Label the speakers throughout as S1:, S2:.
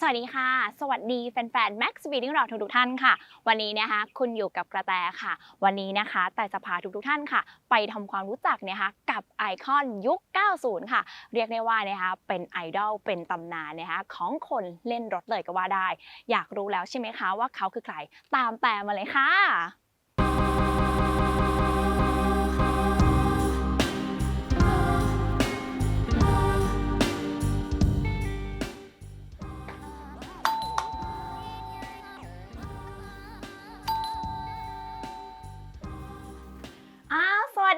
S1: สวัสดีค่ะ สวัสดีแฟนๆ Max Speeding เราทุกๆท่านค่ะ วันนี้นะคะคุณอยู่กับกระแตค่ะ วันนี้นะคะแต่จะพาทุกๆท่านค่ะ ไปทำความรู้จักนะคะกับไอคอนยุค 90 ค่ะ เรียกได้ว่านะคะเป็นไอดอลเป็นตำนานนะคะของคนเล่นรถเลยก็ว่าได้ อยากรู้แล้วใช่ไหมคะว่าเขาคือใคร ตามแต่มาเลยค่ะ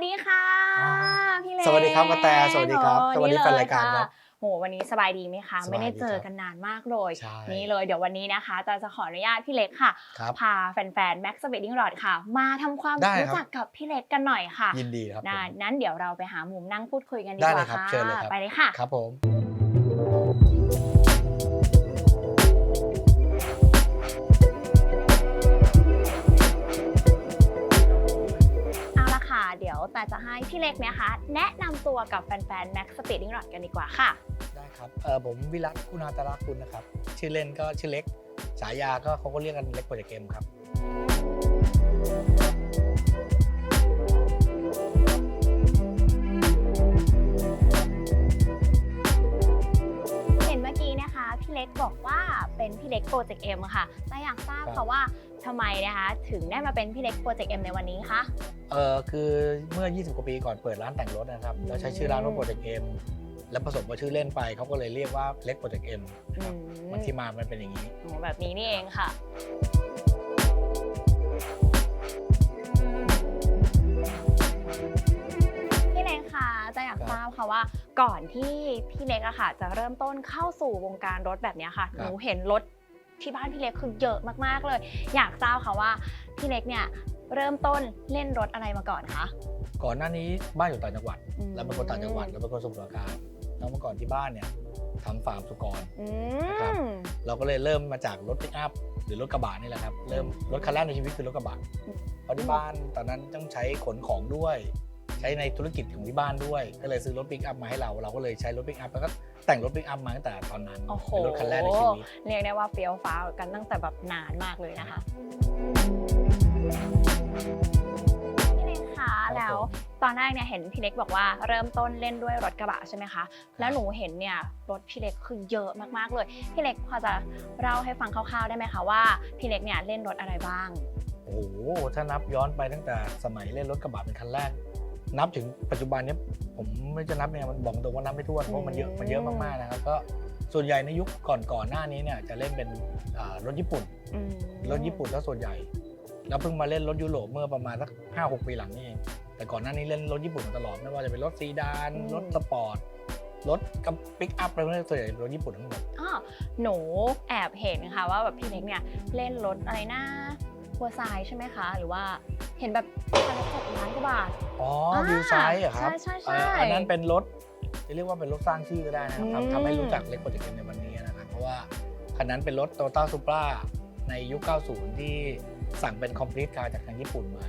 S1: ดีค่ะ
S2: อ่า
S1: พี่เล็ก
S2: สวัสดีครับกระแตสวัสดีครับ
S1: โอ้
S2: สวัสดี
S1: นี่
S2: แฟน
S1: เล
S2: รายการ
S1: ค่ะ
S2: ครับ
S1: โหวันนี้สบายดีไหมคะ
S2: สบายดี
S1: ไม่ได้เจอ
S2: ครับ
S1: กันนานมากเลย
S2: ใช่
S1: นี่เลยเดี๋ยววันนี้นะคะจะจะขออนุญาตพี่เล็กค่ะ
S2: ครับ
S1: พาแฟนๆ Max Speeding Rod ค่ะ มาทำความ
S2: ได้ครับ
S1: รู้จักกับพี่เล็กกันหน่อยค่ะ
S2: ยินดีครับ
S1: นะ
S2: ผม
S1: นั้นเดี๋ยวเราไปหามุมนั่งพูดคุยกันดี
S2: ได้
S1: ก
S2: เล
S1: ว่าย
S2: ครับ
S1: ค่ะ
S2: เชิญเลยครับ
S1: ไปเลยค่ะ
S2: ครับผม
S1: แต่จะให้พี่เล็กเนี่ยค่ะแนะนำตัวกับแฟนๆ Max Speeding Rod กันดีกว่าค่ะ
S2: ได้ครับเออผมวิรัตคุณาตระคุณนะครับ ชื่อเล่นก็ชื่อเล็ก ฉายาก็เขาก็เรียกกันเล็กโปรเจกต์เกมครับ
S1: เห็นเมื่อกี้นะคะ พี่เล็กบอกว่าเป็นพี่เล็กโปรเจกต์เอ็มค่ะแต่อยากทราบ
S2: ครั
S1: ค่ะ
S2: บ
S1: ว่า ทำไมนะคะถึงได้มาเป็นพี่เล็กโปรเจกต์เอ็มในวันนี้คะ
S2: เออคือเมื่อ 20 กว่าปีก่อนเปิดร้านแต่งรถนะครับ แล้วใช้ชื่อร้านว่าโปรเจกต์เกมแล้วผสมกับชื่อเล่นไปเขาก็เลยเรียกว่าเล็กโปรเจกต์เกม
S1: อืม
S2: มันที่มามันเป็นอย่างนี้
S1: โอ้แบบนี้นี่เองค่ะ พี่เล็กคะจะอยาก
S2: ครับ
S1: ทราบค่ะว่าก่อนที่พี่เล็กอะค่ะ จะเริ่มต้นเข้าสู่วงการรถแบบเนี้ยค่ะ
S2: ค
S1: ห
S2: รับ
S1: นูเห็นรถ ที่บ้านพี่เล็กคือเยอะมากๆเลย อยากทราบค่ะว่าพี่เล็กเนี่ยเริ่มต้นเล่นรถอะไรมาก่อนคะ
S2: ก่อนหน้านี้บ้านอยู่ต่างจังหวัด
S1: อืม
S2: เราเป็นคนต่างจังหวัดเราเป็นคนสมุทรปราการแล้วเมื่อก่อนที่บ้านเนี่ยทำฟาร์มสุกร
S1: อื
S2: ครับ
S1: ม
S2: เราก็เลยเริ่มมาจากรถปิกอัพหรือรถกระบะนี่แหละครับเริ่มรถคันแรกในชีวิตคือรถกระบะ
S1: อืม
S2: เพราะที่บ้านตอนนั้นต้องใช้ขนของด้วย ใช้ในธุรกิจของที่บ้านด้วย ก็เลยซื้อรถปิกอัพมาให้เราเราก็เลยใช้รถปิกอัพแล้วก็แต่งรถปิกอัพมาตั้งแต่ตอนนั้น
S1: โอ้โห
S2: เป็นรถคันแรกในชีวิต
S1: เรียกได้ว่าเฟี้ยวฟ้าวกันตั้งแต่แบบนานมากเลยนะคะพี่เล็กคะ
S2: ครับ
S1: แล้ว
S2: ผม
S1: ตอนแรกเนี่ยเห็นพี่เล็กบอกว่าเริ่มต้นเล่นด้วยรถกระบะใช่ไหมคะแล้วหนูเห็นเนี่ยรถพี่เล็กคือเยอะมากๆเลยพี่เล็กพอจะเล่าให้ฟังคร่าวๆได้ไหมคะว่าพี่เล็กเนี่ยเล่นรถอะไรบ้าง
S2: โอ้โหถ้านับย้อนไปตั้งแต่สมัยเล่นรถกระบะเป็นคันแรก นับถึงปัจจุบันเนี้ยผมไม่จะนับเนี่ยมันบอกตรงว่านับไม่ถ้วนเพราะมันเยอะมันเยอะมากๆนะครับก็ส่วนใหญ่ในยุคก่อนๆหน้านี้เนี่ยจะเล่นเป็นอ่ารถญี่ปุ่น
S1: อืม
S2: รถญี่ปุ่นซะส่วนใหญ่ แล้วเพิ่งมาเล่นรถยุโรปเมื่อประมาณสักห้าหกปีหลังนี่เองแต่ก่อนหน้านี้เล่นรถญี่ปุ่นมาตลอดไม่ว่าจะเป็นรถซีดานรถสปอร์ตรถกับปิกอัพอะไรพวกนี้ส่วนใหญ่รถญี่ปุ่นทั้งหมด
S1: อ้อหนูแอบเห็นค่ะว่าแบบพี่เล็กเนี่ยเล่นรถอะไรนะ วัวทรายใช่ไหมคะ หรือว่าเห็นแบบคันละเจ็ดล้านกว่าบาท
S2: อ๋อ
S1: อ่า
S2: วิวไซด์เหรอครับ
S1: ใช่ใช่ใช่
S2: เอ่ออันนั้นเป็นรถจะเรียกว่าเป็นรถสร้างชื่อก็ได้นะครับ
S1: อืม
S2: ทำทำให้รู้จักเล็กโปรเจกต์ในวันนี้นะครับเพราะว่าคันนั้นเป็นรถโตโยต้าซูปราในยุค 90 ที่สั่งเป็นคอมพลีทคาร์จากทางญี่ปุ่นมา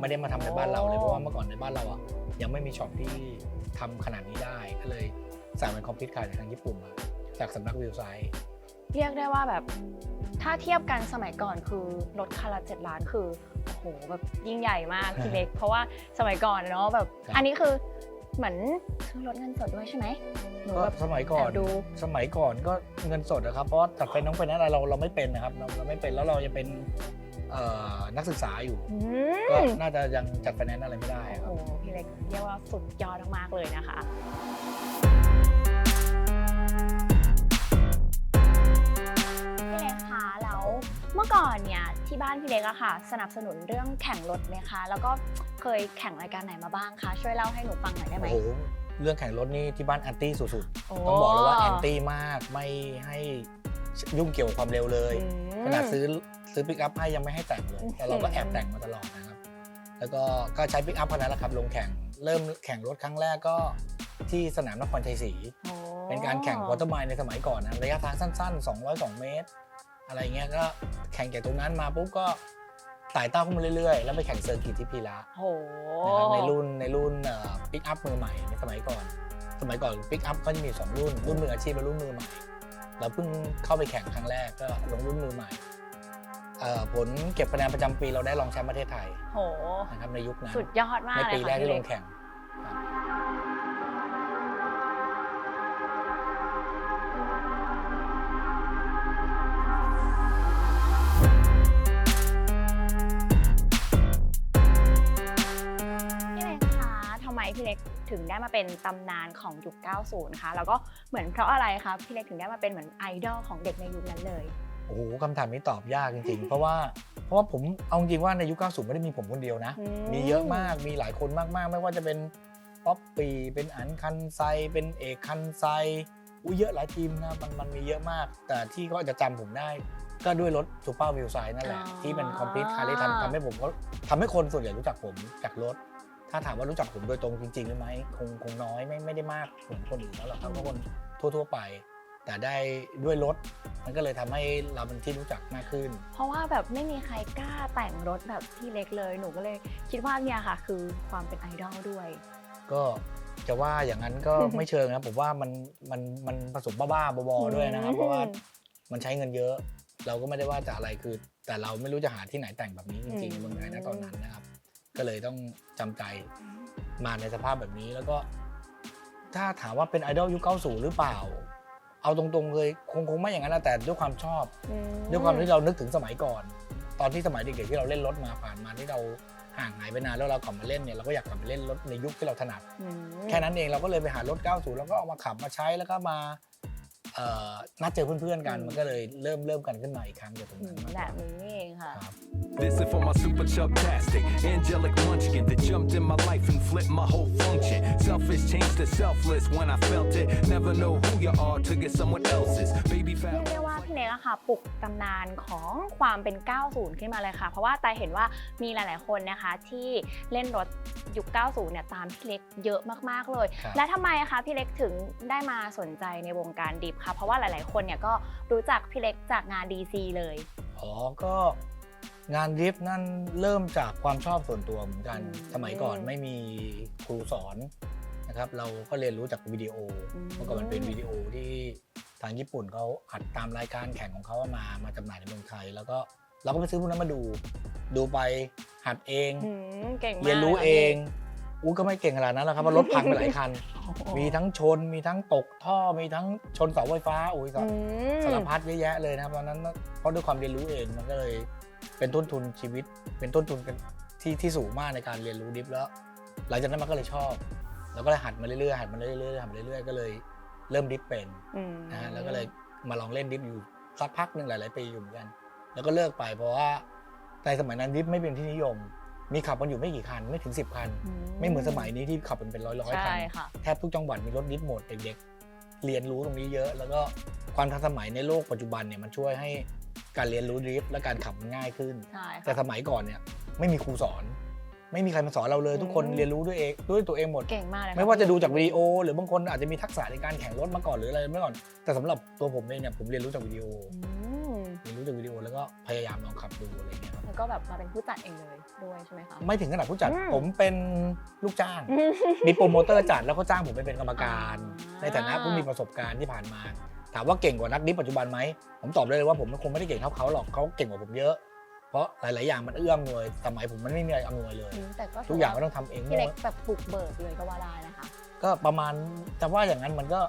S2: ไม่ได้มาทำในบ้านเราเลย เพราะว่าเมื่อก่อนในบ้านเราอะยังไม่มีช็อปที่ทำขนาดนี้ได้ก็เลยสั่งเป็นคอมพลีทคาร์จากทางญี่ปุ่นมา จากสำนักวิวไซด์
S1: เรียกได้ว่าแบบ ถ้าเทียบกันสมัยก่อนคือรถคันละเจ็ดล้านคือโอ้โหแบบยิ่งใหญ่มากพี่เล็ก เพราะว่าสมัยก่อนอะเนาะแบบ
S2: ครับ
S1: อันนี้คือเหมือนซื้อรถเงินสดด้วยใช่ไหมหนู
S2: ก็
S1: แบบ
S2: สมัยก่อน
S1: แอบดู
S2: สมัยก่อนก็เงินสดนะครับเพราะจัดไฟน้องไฟนั้นอะไรเราเราไม่เป็นนะครับเราเราไม่เป็นแล้วเราจะเป็นเอ่อนักศึกษาอยู่
S1: อื
S2: ก็
S1: ม
S2: น่าจะยังจัดไฟแนนซ์อะไรไม่ได้ค
S1: โอ้
S2: รับ
S1: โหพี่เล็กเรียกว่าสุดยอดมากๆเลยนะคะ เมื่อก่อนเนี่ยที่บ้านพี่เล็กอะค่ะ สนับสนุนเรื่องแข่งรถไหมคะ แล้วก็เคยแข่งรายการไหนมาบ้างคะช่วยเล่าให้หนูฟังหน่อยได้ไหม
S2: โอ้โหเรื่องแข่งรถนี่ที่บ้านแอนตี้สุด
S1: โๆ
S2: ต้องบอกเลยว่าแอนตี้มากไม่ให้ยุ่งเกี่ยวกับความเร็วเลย
S1: อืม
S2: ขนาดซื้อซื้อปิกอัพให้ยังไม่ให้แต่งเลย แต่เราก็แอบแต่งมาตลอดนะครับ แล้วก็ก็ใช้ปิกอัพคันนั้นแหละครับลงแข่งเริ่มแข่งรถครั้งแรกก็ที่สนามนครชัยศรี
S1: โอ้
S2: เป็นการแข่งวอเตอร์ไมล์ในสมัยก่อนนะระยะทางสั้น ๆ 202 เมตร อะไรเงี้ยก็แข่งจากตรงนั้นมาปุ๊บก็ไต่เต้าขึ้นมาเรื่อยๆ แล้วไปแข่งเซอร์กิตที่พีระ
S1: โอ้
S2: นะครับในรุ่นในรุ่นปิกอัพมือใหม่ในสมัยก่อน สมัยก่อนปิกอัพก็จะมี2รุ่น รุ่นมืออาชีพและรุ่นมือใหม่ เราเพิ่งเข้าไปแข่งครั้งแรกก็ลงรุ่นมือใหม่เอ่อผลเก็บคะแนนประจำปีเราได้รองแชมป์ประเทศไทย
S1: โห
S2: นะครับในยุคนั้น
S1: สุดยอดมาก
S2: ใน
S1: เลย
S2: ปี
S1: ค่ะ
S2: แรก
S1: พี่
S2: ที่ล
S1: เล็
S2: ง
S1: ก
S2: แข่ง
S1: เล็กถึงได้มาเป็นตำนานของยุค 90 คะแล้วก็เหมือนเพราะอะไรคะพี่เล็กถึงได้มาเป็นเหมือนไอดอลของเด็กในยุคนั้นเลย
S2: โอ้โหคำถามนี้ตอบยากจริงๆ เพราะว่าเพราะว่าผมเอาจริงว่าในยุค 90 ไม่ได้มีผมคนเดียวนะ
S1: อืม
S2: มีเยอะมากมีหลายคนมากๆ ไม่ว่าจะเป็นป๊อปปี้เป็นอันคันไซเป็นเอกคันไซอุ้ยเยอะหลายทีมนะมันมันมีเยอะมาก แต่ที่ก็จะจำผมได้ก็ด้วยรถซูเปอร์วิวไซนั่นแหละ
S1: อ๋อ
S2: ที่เป็นคอมพิวต์คาร์ทำทำให้ผมก็ทำให้คนส่วนใหญ่รู้จักผมจากรถ ถ้าถามว่ารู้จักผมโดยตรงจริงๆหรือไหมคงคงน้อยไม่ไม่ได้มากเหมือนคนอื่นแล้วหรอกครับก็คนทั่ว ๆ ไป แต่ได้ด้วยรถมันก็เลยทำให้เราเป็นที่รู้จักมากขึ้น
S1: เพราะว่าแบบไม่มีใครกล้าแต่งรถแบบพี่เล็กเลยหนูก็เลยคิดว่าเนี่ยค่ะ คือความเป็นไอดอลด้วย
S2: ก็จะว่าอย่างนั้นก็ ไม่เชิงนะผมว่ามันมันมันผสมบ้าๆบอๆด้วยนะครับเพราะว่ามันใช้เงินเยอะ เราก็ไม่ได้ว่าจะอะไรคือ แต่เราไม่รู้จะหาที่ไหนแต่งแบบนี้จริงๆในเมืองไทยนะตอนนั้นนะครับ ก็เลยต้องจำใจมาในสภาพแบบนี้แล้วก็ ถ้าถามว่าเป็นไอดอลยุค90 หรือเปล่า เอาตรงๆเลยคงคงไม่อย่างนั้นนะแต่ด้วยความชอบ
S1: อืม
S2: ด้วยความที่เรานึกถึงสมัยก่อน ตอนที่สมัยเด็กๆที่เราเล่นรถมาผ่านมาที่เราห่างหายไปนานแล้วเรากลับมาเล่นเนี่ยเราก็อยากกลับมาเล่นรถในยุคที่เราถนัด
S1: อืม
S2: แค่นั้นเองเราก็เลยไปหารถ 90 แล้วก็เอามาขับมาใช้แล้วก็มา เอ่อนัดเจอเพื่อนๆกัน มันก็เลยเริ่มเริ่มกันขึ้นมาอีกครั้งจากตรง
S1: อื
S2: นั้
S1: ม
S2: นมากก
S1: แบ
S2: ว่า
S1: บนี้นี่เองค่ะ
S2: ครับ
S3: This is for my super chubtastic, angelic munchkin that jumped in my life and flipped my whole function. Selfish changed to selfless when I felt it. Never know who you are to get someone else's. Baby
S1: เรีย
S3: fat.
S1: กได้ว่าพี่เล็กอะค่ะปลุกตำนานของความเป็น 90 ขึ้นมาเลยค่ะ เพราะว่าแต่เห็นว่ามีหลาย ๆ คนนะคะที่เล่นรถยุค 90 เนี่ยตามพี่เล็กเยอะมาก ๆ เลย
S2: ครับ
S1: และทำไมคะพี่เล็กถึงได้มาสนใจในวงการดิฟคะเพราะว่าหลาย ๆ คนเนี่ยก็รู้จักพี่เล็กจากงาน DC เลย
S2: อ๋อ ก็งานดริฟต์นั่นเริ่มจากความชอบส่วนตัวเหมือนกัน
S1: อืม
S2: สมัยก่อนไม่มีครูสอนนะครับ เราก็เรียนรู้จากวิดีโอ
S1: อืม
S2: เมื่อก่อนมันเป็นวิดีโอที่ทางญี่ปุ่นเขาอัดตามรายการแข่งของเขามามาจำหน่ายในเมืองไทย แล้วก็เราก็ไปซื้อพวกนั้นมาดู ดูไปหัดเอง
S1: อืมเก่งมาก
S2: เรียนรู้
S1: ลค่ะ
S2: เอ
S1: พี่
S2: ง อู้ก็ไม่เก่งขนาดนั้นหรอกครับเพราะรถพังไปหลายคัน
S1: โอ้โห
S2: มีทั้งชนมีทั้งตกท่อมีทั้งชนเสาไฟฟ้าอุ้ย
S1: อืม
S2: สารพัดเยอะแยะเลยนะครับตอนนั้นเพราะด้วยความเรียนรู้เองมันก็เลยเป็นต้นทุนชีวิต เป็นต้นทุนกันที่ที่สูงมากในการเรียนรู้ดิฟแล้ว หลังจากนั้นมันก็เลยชอบ แล้วก็เลยหัดมาเรื่อยๆหัดมาเรื่อยๆหัดมาเรื่อยๆก็เลยเริ่มดิฟเป็น
S1: อืม
S2: นะฮะแล้วก็เลยมาลองเล่นดิฟอยู่สักพักหนึ่งหลาย ๆ ปีอยู่เหมือนกัน แล้วก็เลิกไปเพราะว่าในสมัยนั้นดิฟไม่เป็นที่นิยม มีขับกันอยู่ไม่กี่คันไม่ถึง 10 คัน ไม่เหมือนสมัยนี้ที่ขับกันเป็นร้อยๆคั
S1: ใช่
S2: น
S1: ค่ะ
S2: แทบทุกจังหวัดมีรถดิฟหมดเด็กๆเรียนรู้ตรงนี้เยอะ แล้วก็ความทันสมัยในโลกปัจจุบันเนี่ยมันช่วยให้การเรียนรู้ดริฟต์และการขับมันง่ายขึ้น
S1: ใช่
S2: แต่
S1: ค่ะ
S2: สมัยก่อนเนี่ยไม่มีครูสอน ไม่มีใครมาสอนเราเลย
S1: อืม
S2: ทุกคนเรียนรู้ด้วยเองด้วยตัวเองหมด
S1: เก่งมากเลยค่
S2: ไม่ว่าจะดูจากวิดีโอ หรือบางคนอาจจะมีทักษะในการแข่งรถมาก่อนหรืออะไรมาก่อน แต่สำหรับตัวผมเองเนี่ยผมเรียนรู้จากวิดีโอ
S1: อืม
S2: เรียนรู้จากวิดีโอแล้วก็พยายามลองขับดูอะไรเงี้ยครับ
S1: แล้วก็แบบมาเป็นผู้จัดเองเลยด้วยใช่ไหมคะ
S2: ไม่ถึงขนาดผู้จัด
S1: อืม
S2: ผมเป็นลูกจ้าง มีโปรโมเตอร์จัดแล้วก็จ้างผมไปเป็นกรรมการ
S1: อ่า
S2: ในฐานะผู้มีประสบการณ์ที่ผ่านมา ถามว่าเก่งกว่านักดิฟปัจจุบันไหม ผมตอบได้เลยว่าผมคงไม่ได้เก่งเท่าเขาหรอกเขาเก่งกว่าผมเยอะ เพราะหลาย ๆ อย่างมันเอื้อมหน่วยสมัยผมมันไม่มีอะไรอำนวยเลย
S1: อืมแต่ก็
S2: ทุกอย่างก็ต้องทำเอง
S1: พี่เล็ก
S2: หมด
S1: แบบปลุกเบิกเลยก็ว่าได้นะคะ
S2: ก็ประมาณแต่ว่าอย่างนั้นมันก็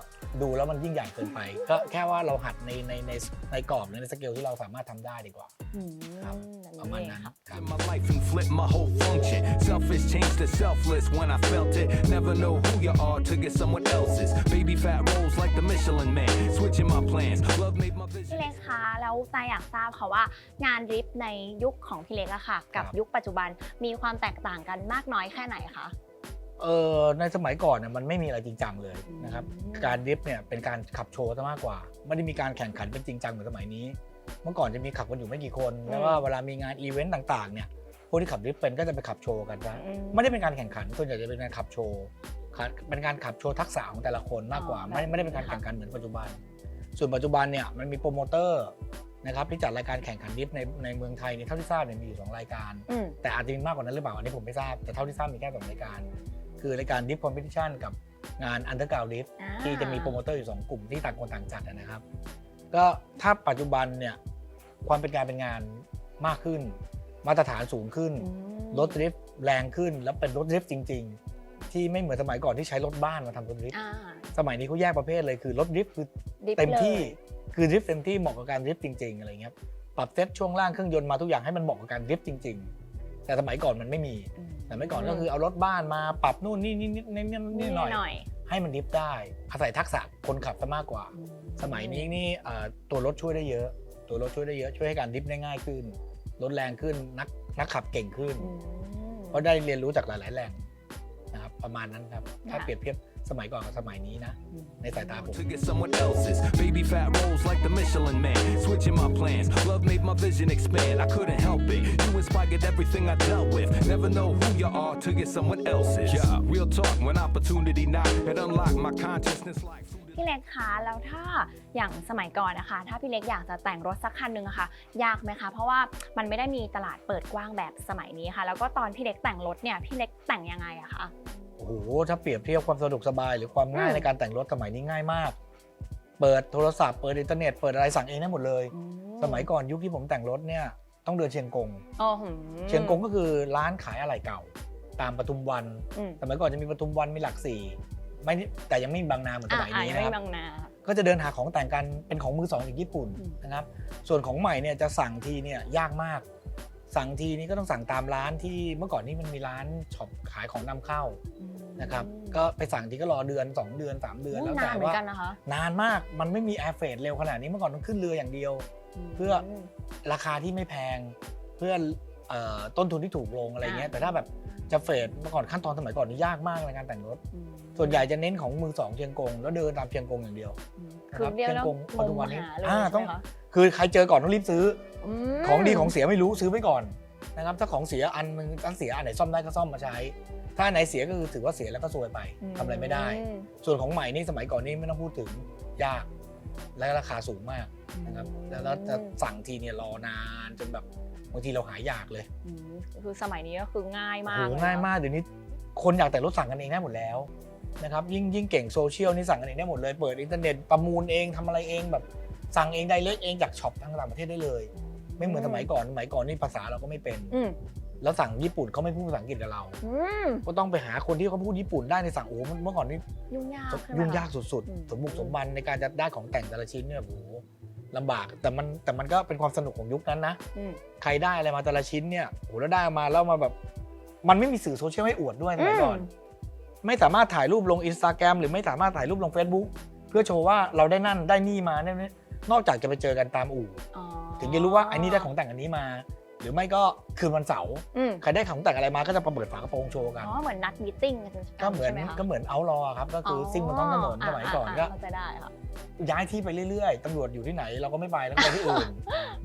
S2: ดูแล้วมันยิ่งใหญ่เกินไป ก็แค่ว่าเราหัดในในในในกรอบในสเกลที่เราสามารถทำได้ดีกว่า
S1: อืม
S2: ครับ
S1: แบบ
S2: ประมาณ
S1: เอง
S2: นั้น
S1: ค่ะ
S2: ครับ
S3: In my life and flip my whole function. Selfish changed to selfless when I felt it. Never know who you are to get someone else's. Baby fat rolls like the Michelin man. Switching my plans. Love made my
S1: พี่
S3: vision.
S1: เล็กคะแล้วตายอยากทราบค่ะว่างานดริฟต์ในยุคของพี่เล็กอะค่ะ กับ
S2: ครับ
S1: ยุคปัจจุบันมีความแตกต่างกันมากน้อยแค่ไหนคะ
S2: เออในสมัยก่อนเนี่ยมันไม่มีอะไรจริงจังเลยนะครับ
S1: อืม
S2: การดริฟต์เนี่ยเป็นการขับโชว์ซะมากกว่า ไม่ได้มีการแข่งขันเป็นจริงจังเหมือนสมัยนี้ เมื่อก่อนจะมีขับกันอยู่ไม่กี่คน แล้วว่าเวลามีงานอีเวนต์ต่างๆเนี่ยพวกที่ขับดริฟต์เป็นก็จะไปขับโชว์กันซะ
S1: อืม
S2: ไม่ได้เป็นการแข่งขันส่วนใหญ่จะเป็นการขับโชว์ครับเป็นการขับโชว์ทักษะของแต่ละคนมากกว่า
S1: อ๋อ
S2: ไม่ไม่ได้เป็นการ
S1: แบบนี้
S2: แข่งขันเหมือนปัจจุบัน ส่วนปัจจุบันเนี่ยมันมีโปรโมเตอร์นะครับที่จัดรายการแข่งขันดริฟต์ในในเมืองไทยเนี่ยเท่าที่ทราบเนี่ยมีอยู่สองรายการ
S1: อืม
S2: แต่อาจจะมีมากกว่านั้นหรือเปล่าอันนี้ผมไม่ทราบแต่เท่าที่ทราบมีแค่สองรายการ คือรายการดิฟคอมเพ t ติชันกับงานอันเดอร์กราวดิฟ
S1: อ่า
S2: ที่จะมีโปรโมเตอร์อยู่ 2 กลุ่มที่ต่างคนต่างจัดนะครับ ก็ถ้าปัจจุบันเนี่ยความเป็นการเป็นงานมากขึ้น มาตรฐานสูงขึ้น
S1: อืม
S2: รถดริฟต์แรงขึ้น แล้วเป็นรถดริฟต์จริง ๆ ที่ไม่เหมือนสมัยก่อนที่ใช้รถบ้านมาทำรถดริฟต์
S1: อ่า
S2: สมัยนี้เขาแยกประเภทเลยคือรถดริฟต์คือ
S1: ดิฟ
S2: เต็มที่
S1: ลย
S2: คือดริฟต์เต็มที่เหมาะกับการดริฟต์จริง ๆ อะไรเงี้ยปรับเซ็ตช่วงล่างเครื่องยนต์มาทุกอย่างให้มันเหมาะกับการดริฟต์จริงๆ แต่สมัยก่อนมันไม่มีแต่สมัยก่อนก็คือเอารถบ้านมาปรับนู่นนี่นี่นี่นี่นี่หน่อย
S1: หน่อย
S2: ให้มันดริฟต์ได้อาศัยทักษะคนขับซะมากกว่า สมัยนี้นี่เอ่อตัวรถช่วยได้เยอะ ตัวรถช่วยได้เยอะช่วยให้การดริฟต์ได้ง่ายขึ้นรถแรงขึ้นนักนักขับเก่งขึ้น
S1: อืม
S2: เพราะได้เรียนรู้จากหลาย ๆแหล่งนะครับประมาณนั้นครับถ้า
S1: ค่ะ
S2: เปรียบเทียบ สมัยก่อนกับสมัยนี้นะ ในสายตาผม
S3: to get someone else's baby fat rolls like the Michelin man. Switching my plans, love made my vision expand. I couldn't help it. You inspired everything I dealt with. Never know who you are to get someone else's. Yeah, real talk. When opportunity knock, it unlocked my consciousness like.
S1: พี่เล็กคะแล้วถ้าอย่างสมัยก่อนนะคะ ถ้าพี่เล็กอยากจะแต่งรถสักคันหนึ่งอะค่ะ ยากไหมคะ เพราะว่ามันไม่ได้มีตลาดเปิดกว้างแบบสมัยนี้ค่ะ แล้วก็ตอนพี่เล็กแต่งรถเนี่ยพี่เล็กแต่งยังไงอะคะ
S2: โอ้โหถ้าเปรียบเทียบความสะดวกสบายหรือความง่าย
S1: อืม
S2: ในการแต่งรถสมัยนี้ง่ายมาก เปิดโทรศัพท์เปิดอินเทอร์เน็ตเปิดอะไรสั่งเองได้หมดเลย สมัยก่อนยุคที่ผมแต่งรถเนี่ยต้องเดินเชียงกง
S1: โอ้โห
S2: เชียงกงก็คือร้านขายอะไหล่เก่า ตามปทุมวัน
S1: อืม
S2: สมัยก่อนจะมีปทุมวันมีหลักสี่ไม่ได้แต่ยังไม่มีบางนาเหมือนสมัยนี้
S1: อ่า
S2: นะค
S1: ไม่
S2: รับ
S1: บางนา
S2: ก็จะเดินหาของแต่งกันเป็นของมือสองจากญี่ปุ่น
S1: อืม
S2: นะครับ ส่วนของใหม่เนี่ยจะสั่งทีเนี่ยยากมาก สั่งทีนี่ก็ต้องสั่งตามร้านที่เมื่อก่อนนี่มันมีร้านช็อปขายของนำเข้านะครับก็ไปสั่งทีก็รอเดือน 2 เดือน 3 เดือน
S1: โอ้
S2: แล้ว
S1: นา
S2: แต่
S1: นเหมือ
S2: ว่าน
S1: กันนะคะ
S2: นานมากมันไม่มีแอร์เฟรเร็วขนาดนี้เมื่อก่อนต้องขึ้นเรืออย่างเดียว เพื่อ ราคาที่ไม่แพงเพื่อเอ่อต้นทุนที่ถูกลงอะไรเงี้ย
S1: อ่า
S2: แต่ถ้าแบบ จะเฟรดเมื่อก่อนขั้นตอนสมัยก่อนนี่ยากมากในการแต่งรถ
S1: อืม
S2: ส่วนใหญ่จะเน้นของมือสองเชียงกงแล้วเดินตามเชียงกงอย่างเดียว
S1: อืม
S2: นะ
S1: คื
S2: ครั
S1: อบเรียกแล้ว
S2: เชียงกง
S1: ง
S2: ปัจจุ
S1: ม
S2: บันนี้
S1: หาเลย
S2: อ่า
S1: ใช่
S2: ต้อง
S1: ไหมคะ
S2: คือใครเจอก่อนต้องรีบซื้อ
S1: ม
S2: ของดีของเสียไม่รู้ซื้อไว้ก่อนนะครับถ้าของเสียอันมึงอันเสียอันไหนซ่อมได้ก็ซ่อมมาใช้ ถ้าอันไหนเสียก็คือถือว่าเสียแล้วก็ซวยไปทำอะไรไม่ได้
S1: อืม
S2: ส่วนของใหม่นี่สมัยก่อนนี่ไม่ต้องพูดถึงยากและราคาสูงมากนะครับแล้วแล้วจะสั่งทีเนี่ยรอนานจนแบบ บางทีเราหายากเลย
S1: อืมคือสมัยนี้ก็คือง่าย
S2: โอ้
S1: มาก
S2: โห
S1: เล
S2: ง่าย
S1: เนอะ
S2: มากเดี๋ยวนี้คนอยากแต่งรถสั่งกันเองได้หมดแล้วนะครับยิ่งยิ่งเก่งโซเชียลนี่สั่งกันเองได้หมดเลยเปิดอินเทอร์เน็ตประมูลเองทำอะไรเองแบบสั่งเองไดเรกเองจากช็อปทางต่างประเทศได้เลย ไม่เหมือนสมัยก่อนสมัยก่อนนี่ภาษาเราก็ไม่เป็น
S1: อืม
S2: แล้วสั่งญี่ปุ่นเขาไม่พูดภาษาอังกฤษกับเรา
S1: อืม
S2: ก็ต้องไปหาคนที่เขาพูดญี่ปุ่นได้ในสั่งโอ้โหเมื่อก่อนนี่
S1: ยุ่งยากใช่ไหม
S2: ยุ่ง
S1: คะ
S2: ยากสุด
S1: อืม
S2: ๆ สมบุกสมบันในการจะได้ของแต่งแต่ละชิ้นเนี่ยโอ้โห ลำบากแต่มันแต่มันก็เป็นความสนุกของยุคนั้นนะ
S1: อืม
S2: ใครได้อะไรมาแต่ละชิ้นเนี่ยโอ้โหแล้วได้มาแล้วมาแบบ มันไม่มีสื่อโซเชียลให้อวดด้วยสมัยก่อน
S1: อืม
S2: ไม่สามารถถ่ายรูปลงอินสตาแกรมหรือไม่สามารถถ่ายรูปลง Facebook เพื่อโชว์ว่าเราได้นั่นได้นี่มาเนี่ยนอกจากจะไปเจอกันตามอู่
S1: อ๋อ
S2: ถึงจะรู้ว่าอันนี้ได้ของแต่งอันนี้มา หรือไม่ก็คืนวันเสาร์
S1: อืม
S2: ใครได้ของแต่งอะไรมาก็จะประเปิดฝากระโปรงโชว์กัน
S1: อ๋อเหมือนนัดมีตติ้งกัน
S2: ก็เหมือน
S1: ใช่ไคะ
S2: ก็เหมือนเอารอครับ ก็คืออซิ่งบนท้องถนนสมัยก่อนก็
S1: เข้าใจได้ค่ะ
S2: ย้ายที่ไปเรื่อยๆ ตำรวจอยู่ที่ไหนเราก็ไม่ไปแล้วก็ไปที่อื่น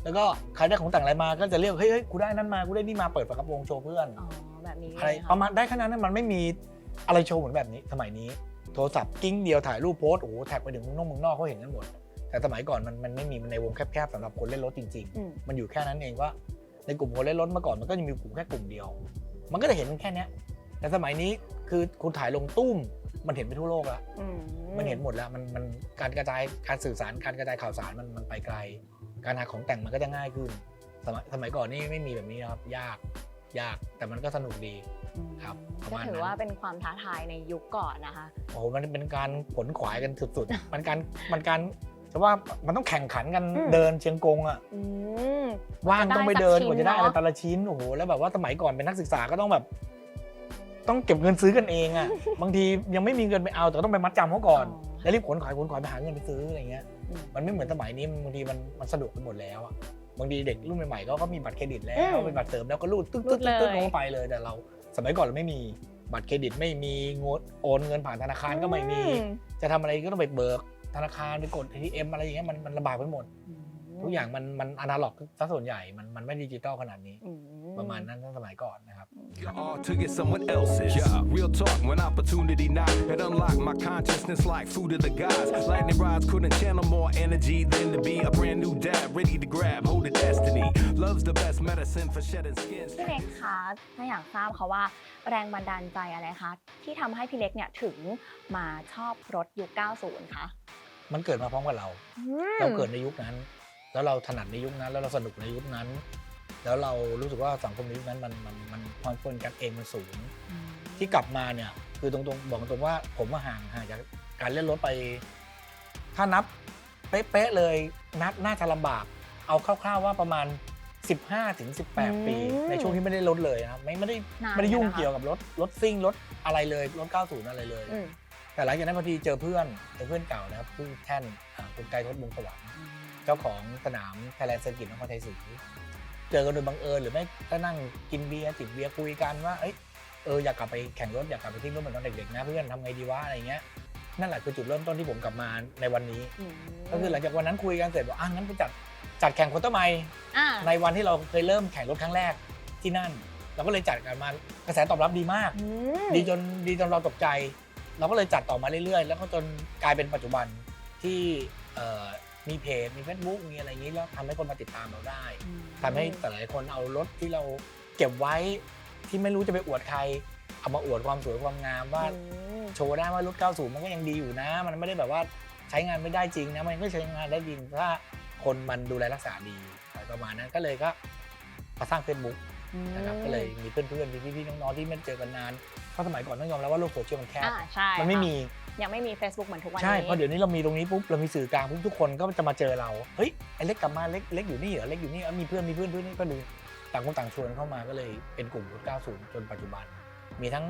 S2: แล้วก็ใครได้ของแต่งอะไรมาก็จะเรียกเฮ้ยเฮ้ยกูได้นั่นมากูได้นี่มาเปิดฝากระโปรงโชว์เพื่อน
S1: อ๋อแบบนี้
S2: อะไร
S1: เลยค่
S2: ประมาณได้ขนาดนั้นมันไม่มีอะไรโชว์เหมือนแบบนี้ สมัยนี้ โทรศัพท์กิ้งเดียวถ่ายรูปโพสต์โอ้โหแท็กไปถึงเมืองนอกเมืองนอกเขาเห็นกันหมด แต่สมัยก่อนมันมันไม่มีมันในวงแคบๆสำหรับคนเล่นรถจริง
S1: อืม
S2: ๆ มันอยู่แค่นั้นเองว่า ในกลุ่มคนเล่นรถเมื่อก่อนมันก็จะมีกลุ่มแค่กลุ่มเดียว มันก็จะเห็นแค่เนี้ยแต่สมัยนี้คือคุณถ่ายลงตุ้มมันเห็นไปทั่วโลกแล้ว
S1: อืม
S2: มันเห็นหมดแล้วมันมันการกระจายการสื่อสารการกระจายข่าวสารมันมันไปไกล การหาของแต่งมันก็จะง่ายขึ้น สมัยสมัยก่อนนี่ไม่มีแบบนี้นะครับยากยากแต่มันก็สนุกดี
S1: อืม
S2: ครับประ
S1: ก็
S2: มาณนั้น
S1: ถือว่าเป็นความท้าทายในยุคก่อนนะคะ
S2: โอ้โหมันเป็นการผลขวายกันสุดๆ มันการมันการ จะว่ามันต้องแข่งขันกัน
S1: อืม
S2: เดินเชียงกงอะ
S1: อืม
S2: ว่างต้องไปเดินกว่าจะได้อะไร
S1: สักชิ้นเนอะ
S2: แต่ละชิ้นโอ้โหแล้วแบบว่าสมัยก่อนเป็นนักศึกษาก็ต้องแบบ ต้องเก็บเงินซื้อกันเองอะ บางทียังไม่มีเงินไปเอาแต่ก็ต้องไปมัดจำเขาก่อน แล้วรีบขนขายขนขายไปหาเงินไปซื้ออะไรเงี้ย
S1: อืม
S2: มันไม่เหมือนสมัยนี้บางทีมันมันสะดวกไปหมดแล้วอะบางทีเด็กรุ่นใหม่ๆก็ก็มีบัตรเครดิตแล้
S1: อื
S2: ว
S1: ม
S2: เป็นบัตรเสริมแล้วก็รูดตึ๊ก
S1: รู
S2: ตึ๊
S1: ด
S2: ก
S1: เลย
S2: ตึ๊กลงไปเลยแต่เรา สมัยก่อนเราไม่มีบัตรเครดิตไม่มีงดโอนเงินผ่านธนาคารก็ไม่มี
S1: อื
S2: จะทำอะไรก็ต้องไปเบิก ธนาคารไปกด ATM อะไรอย่างเงี้ยมันมันลำบากไปหมด
S1: อืม
S2: ทุกอย่างมันมันอนาล็อกซะส่วนใหญ่มันมันไม่ดิจิตอลขนาดนี้
S1: อื
S2: ประมาณนั้นตั้งสมัยก่อนนะครับ
S3: Your all to get someone else's. Yeah, real talk. When opportunity knocked, it unlocked my consciousness like food of the gods. Lightning rods couldn't channel more energy than to be a brand new dad, ready to grab hold of destiny. Love's the best medicine for shedding skins.
S1: พี่เล็กคะถ้าอยากทราบค่ะว่าแรงบันดาลใจอะไรคะที่ทำให้พี่เล็กเนี่ยถึงมาชอบรถยุค 90 คะ
S2: มันเกิดมาพร้อมกับเรา เราเกิดในยุคนั้น แล้วเราถนัดในยุคนั้น แล้วเราสนุกในยุคนั้น แล้วเรารู้สึกว่าสังคมในยุคนั้นมันมันมันความเป็นกันเองมันสูง ที่กลับมาเนี่ยคือตรงๆบอกตรงๆว่าผมมาห่างห่างจากการเล่นรถไป ถ้านับเป๊ะๆเลยนับน่าจะลำบาก เอาคร่าวๆว่าประมาณ 15ถึง18 ปี
S1: อืม
S2: ในช่วงที่ไม่ได้รถเลยนะครับไม่ไม่ได้
S1: นาน
S2: ไม่ได้ยุ่ง
S1: นะคะ
S2: เกี่ยวกับรถรถซิ่งรถอะไรเลยรถ90อะไรเลย
S1: อืม
S2: แต่หลังจากนั้นพอดีเจอเพื่อนเจอเพื่อนเก่านะครับคือแท่นอ่าคุณไกรทศบุงสวรรค์เจ้าของสนามไทยแลนด์เซอร์กิตนครไทยศรีเจอกันโดยบังเอิญหรือไม่ก็นั่งกินเบียร์จิบเบียร์คุยกันว่าเอ้ยเอออยากกลับไปแข่งรถอยากกลับไปทิ้งรถเหมือนตอนเด็กๆนะเพื่อนทำไงดีวะอะไรเงี้ยนั่นแหละคือจุดเริ่มต้นที่ผมกลับมาในวันนี้
S1: อืม
S2: ก็คือหลังจากวันนั้นคุยกันเสร็จบอกอะงั้นไปจัดจัดแข่งโคตรไมล์
S1: อ่า
S2: ในวันที่เราเคยเริ่มแข่งรถครั้งแรกที่นั่น เราก็เลยจัดกันมากระแสตอบรับดีมาก
S1: อืม
S2: ดีจนดีจนเราตกใจ เราก็เลยจัดต่อมาเรื่อยๆ แล้วก็จนกลายเป็นปัจจุบันที่เอ่อมีเพจมี Facebook มีอะไรอย่างนี้แล้วทำให้คนมาติดตามเราได้ทำให้แต่หลายคนเอารถที่เราเก็บไว้ที่ไม่รู้จะไปอวดใคร เอามาอวดความสวยความงามว่า
S1: อืม
S2: โชว์ได้ว่ารถ 90 มันก็ยังดีอยู่นะ มันไม่ได้แบบว่าใช้งานไม่ได้จริงนะ มันก็ใช้งานได้จริงถ้าคนมันดูแลรักษาดีอะไรประมาณนั้นก็เลยก็มาสร้าง Facebook นะครับก็เลยมีเพื่อนๆพี่ๆน้องๆที่ไม่เจอกันนาน เพราะสมัยก่อนต้องยอมรับว่าโลกโซเชียลมันแคบ
S1: อ่าใช่
S2: มันไม่
S1: ค่ะ
S2: มี
S1: ยังไม่มี Facebook เหมือนทุกวันนี้
S2: ใช่เพราะเดี๋ยวนี้เรามีตรงนี้ปุ๊บเรามีสื่อกลางปุ๊บทุกคนก็จะมาเจอเราเฮ้ยไอเล็กกลับมาเล็กเล็กอยู่นี่เหรอเล็กอยู่นี่เอามีเพื่อนมีเพื่อนเพื่อนนี่ก็ดูต่างคนต่างชวนเข้ามาก็เลยเป็นกลุ่มรุ่น90 จนปัจจุบัน มีทั้ง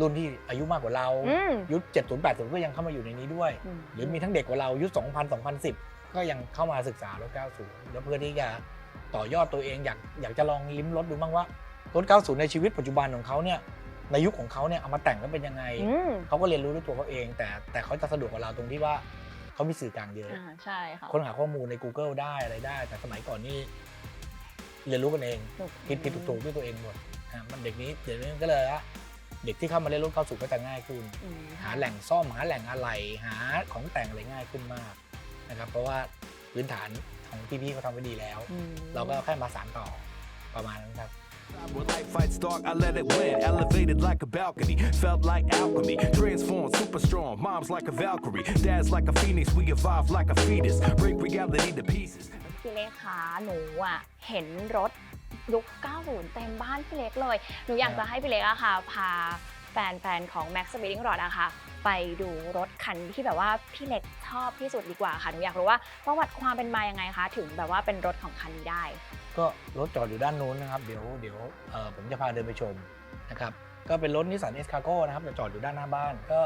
S2: รุ่นที่อายุมากกว่าเรา
S1: อืม
S2: ยุค70 80 ก็ยังเข้ามาอยู่ในนี้ด้วย หรือมีทั้งเด็กกว่าเรายุค2000 2010 ก็ยังเข้ามาศึกษารถ90 แล้วเพื่อที่จะต่อยอดตัวเองอยากอยากจะลองลิ้มรถดูบ้างว่ารถ90 ในชีวิตปัจจุบันของเขาเนี่ย ในยุคของเขาเนี่ยเอามาแต่งแล้วเป็นยังไง
S1: อืม
S2: เขาก็เรียนรู้ด้วยตัวเขาเอง แต่แต่เขาจะสะดวกกว่าเราตรงที่ว่าเขามีสื่อกลางเยอะ
S1: อ่าใช่ค่ะ
S2: ค้นหาข้อมูลใน Google ได้อะไรได้ แต่สมัยก่อนนี่เรียนรู้กันเองผิดผิดถูกถูกด้วยตัวเองหมดอะมันเด็กนี้เดี๋ยวนี้ก็เลยว่าเด็กที่เข้ามาเล่นรถ90ก็จะง่ายขึ้น
S1: อืม
S2: หาแหล่งซ่อมหาแหล่งอะไรหาของแต่งอะไรง่ายขึ้นมากนะครับเพราะว่าพื้นฐานของพี่ๆเขาทำไว้ดีแล้ว
S1: อืม
S2: เราก็แค่มาสานต่อประมาณนั้นครับ
S3: When life fights dark, I let it win. Elevated like a balcony, felt like alchemy. Transformed, super strong. Mom's like a Valkyrie, dad's like a phoenix. We evolve like a fetus, break reality to pieces.
S1: พี่เล็กคะหนูอะเห็นรถยุค 90 เต็มบ้านพี่เล็กเลย หนูอยากจะให้พี่เล็กอะค่ะ พาแฟนๆ ของ Max Speeding Rod อะค่ะ ไปดูรถคันที่แบบว่าพี่เล็กชอบที่สุดดีกว่าค่ะ หนูอยากรู้ว่าประวัติความเป็นมายังไงคะ ถึงแบบว่าเป็นรถของคันนี้ได้
S2: ก็รถจอดอยู่ด้านนู้นนะครับ เดี๋ยวเดี๋ยวเอ่อผมจะพาเดินไปชมนะครับ ก็เป็นรถนิสสันเอสคาโก้นะครับจะจอดอยู่ด้านหน้าบ้าน ก็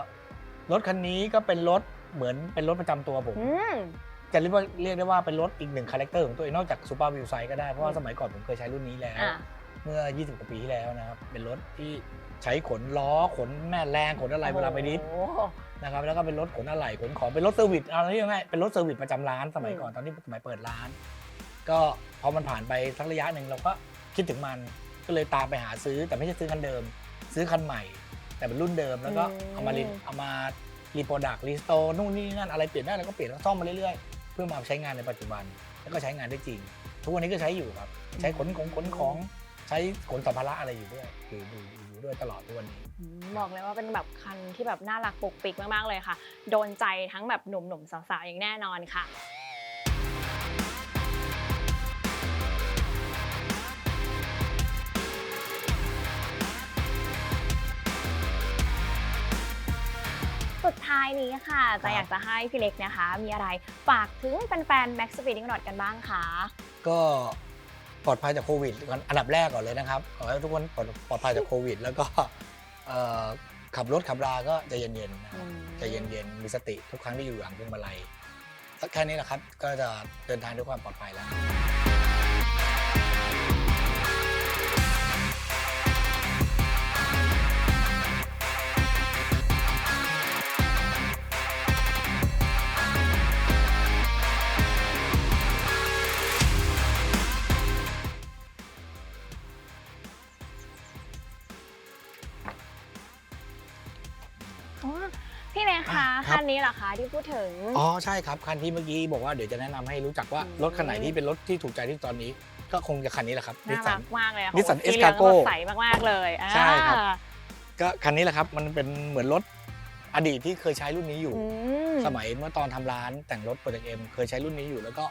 S2: รถคันนี้ก็เป็นรถเหมือนเป็นรถประจำตัวผม
S1: อืม
S2: จะเรียกว่าเรียกได้ว่าเป็นรถอีกหนึ่งคาแรคเตอร์ของตัวเองนอกจากซูเปอร์วิวไซก็ได้ เพราะว่าสมัยก่อนผมเคยใช้รุ่นนี้แล้ว
S1: อะ
S2: เมื่อ 20 กว่าปีที่แล้วนะครับ เป็นรถที่ใช้ขนล้อขนแม่แรงขนอะไรเวลาไปดิฟ
S1: โอ้โห
S2: นะครับแล้วก็เป็นรถขนอะไหล่ขนของเป็นรถเซอร์วิสเอาเรียกง่ายๆเป็นรถเซอร์วิสประจำร้านสมัยก่อนตอนที่สมัยเปิดร้าน ก็พอมันผ่านไปสักระยะหนึ่งเราก็คิดถึงมันก็เลยตามไปหาซื้อแต่ไม่ใช่ซื้อคันเดิม ซื้อคันใหม่ แต่เป็นรุ่นเดิมแล้วก็เอามารีเอามารีโปรดักต์รีสโตร์นู่นนี่นั่นอะไรเปลี่ยนได้แล้วก็เปลี่ยนแล้วซ่อมมาเรื่อยๆ เพื่อมาใช้งานในปัจจุบัน แล้วก็ใช้งานได้จริง ทุกวันนี้ก็ใช้อยู่ครับ ใช้ขนของขนของใช้ขนสัมภาระอะไรอยู่ด้วยอยู่อยู่อยู่ด้วยตลอดทุกวันนี้
S1: อืมบอกเลยว่าเป็นแบบคันที่แบบน่ารักปุกปิกมากๆเลยค่ะ โดนใจทั้งแบบหนุ่มๆสาวๆอย่างแน่นอนค่ะ ท้ายนี้ค่ะจะอยากจะให้พี่เล็กนะคะ มีอะไรฝากถึงแฟนๆ Max Speeding Rod กันบ้างคะ
S2: ก็ปลอดภัยจากโควิดก่อนอันดับแรกก่อนเลยนะครับขอให้ทุกคนปลอดปลอดภัยจากโควิด แล้วก็เอ่อขับรถขับราก็ใจเย็นๆนะครับ
S1: อืม
S2: ใจเย็นๆมีสติทุกครั้งที่อยู่หลังพวงมาลัยแค่นี้แหละครับก็จะเดินทางด้วยความปลอดภัยแล้ว
S1: คะ
S2: อะครับ
S1: คันนี้เหรอคะที่พูดถึง
S2: อ๋อใช่ครับคันที่เมื่อกี้บอกว่าเดี๋ยวจะแนะนำให้รู้จักว่า
S1: อืม
S2: รถคันไหนที่เป็นรถที่ถูกใจที่สุดตอนนี้ ก็คงจะคันนี้แหละครับนิ
S1: น่า
S2: สสั
S1: รั
S2: น
S1: กมากเลยอะ
S2: Nissan
S1: สีเหลือง
S2: Escargot
S1: สดใสมากๆเลยอ่า
S2: ใช่ครับก็คันนี้แหละครับมันเป็นเหมือนรถอดีตที่เคยใช้รุ่นนี้อยู่
S1: อืม
S2: สมัยเมื่อตอนทำร้านแต่งรถโปรเจกต์เอ็มเคยใช้รุ่นนี้อยู่แล้วก็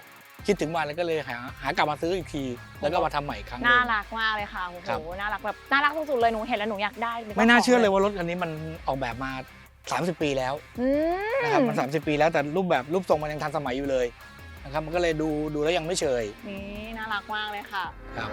S2: คิดถึงมันแล้วก็เลยหาหากลับมาซื้ออีกที แล้วก็มาทำใหม่อีกครั้งห
S1: น่า
S2: นึ่ง
S1: รักมากเลยค่ะโอ้
S2: ครับ
S1: โหน่ารักแบบน่ารักสุดๆเลยหนูเห็นแล้วหนูอยากได้ป็
S2: ไม่น่าเชื่อเลย
S1: จ้ขง
S2: ว่ารถคันนี้มันออกแบบมา 30 ปีแล้ว
S1: อืม
S2: นะครับมัน 30 ปีแล้วแต่รูปแบบรูปทรงมันยังทันสมัยอยู่เลยนะครับมันก็เลยดูดูแล้วยังไม่เฉย
S1: นี่น่ารักมากเลยค่ะ
S2: ครับ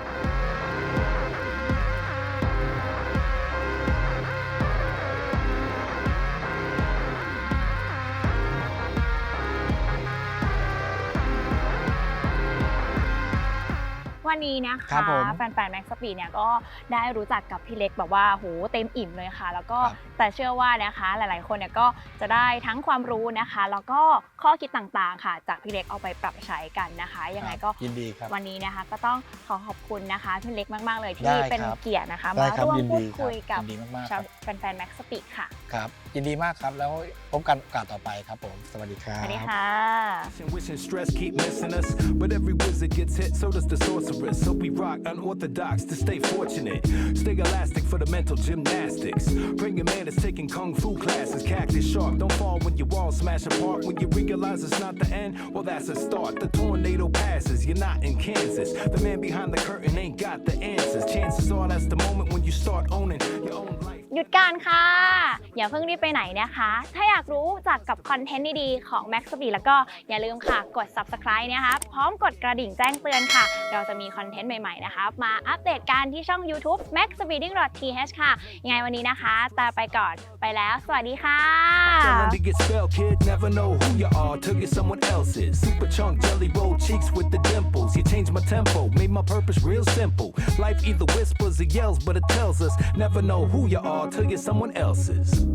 S1: วันนี้นะ
S2: ครั
S1: คะ
S2: บผม
S1: แฟนๆแม็กซ์ปีเนี่ยก็ได้รู้จักกับพี่เล็กแบบว่าโหเต็มอิ่มเลยค่ะ แล้วก็
S2: ครับ
S1: แต่เชื่อว่านะคะหลายๆ คนเนี่ยก็จะได้ทั้งความรู้นะคะ แล้วก็ข้อคิดต่างๆค่ะ จากพี่เล็กเอาไปปรับใช้กันนะคะยังไงก็
S2: ยินดีครับ
S1: วันนี้นะคะก็ต้องขอขอบคุณนะคะพี่เล็กมากๆเลย
S2: ได้
S1: ที่
S2: ครับ
S1: เป็นเกียรตินะคะ
S2: ได้
S1: มา
S2: ครับ
S1: ร่วม
S2: ยิน
S1: พู
S2: ดี
S1: ด
S2: ครับ
S1: คุยกับ
S2: ยินดีมากๆค
S1: ชาว
S2: รับ
S1: แฟนๆแม็กซ์ปีค่ะ
S2: ครับยินดีมากครับแล้วพบกันโอกาสต่อไปครับผมสวัสดีครับ
S1: สวัสดีค่ะ
S3: Wishing stress keep missing us, but every wizard gets hit, so does the So we rock unorthodox to stay fortunate. Stay elastic for the mental gymnastics. Praying man is taking kung fu classes. Cactus sharp, don't fall when your walls smash apart. When you realize it's not the end, well that's a start. The tornado passes, you're not in Kansas. The man behind the curtain ain't got the answers. Chances are that's the moment when you start owning your own life.
S1: หยุดการค่ะ อย่าเพิ่งรีบไปไหนนะคะ ถ้าอยากรู้จักกับคอนเทนต์ดีๆ ของ Max Speed แล้วก็อย่าลืมค่ะกด Subscribe นะคะ พร้อมกดกระดิ่งแจ้งเตือนค่ะ เราจะมีคอนเทนต์ใหม่ๆนะคะ มาอัปเดตกันที่ช่อง YouTube Max Speeding th ค่ะ ยังไงวันนี้นะคะต่ไปก่อนไปแล้ว สวัสดีค่ะ
S3: Tell to get spell, kid. Never know who you are till you're someone else's. Super chunk jelly roll cheeks with the dimples. You changed my tempo, made my purpose real simple. Life either whispers or yells, but it tells us never know who you are till you're someone else's.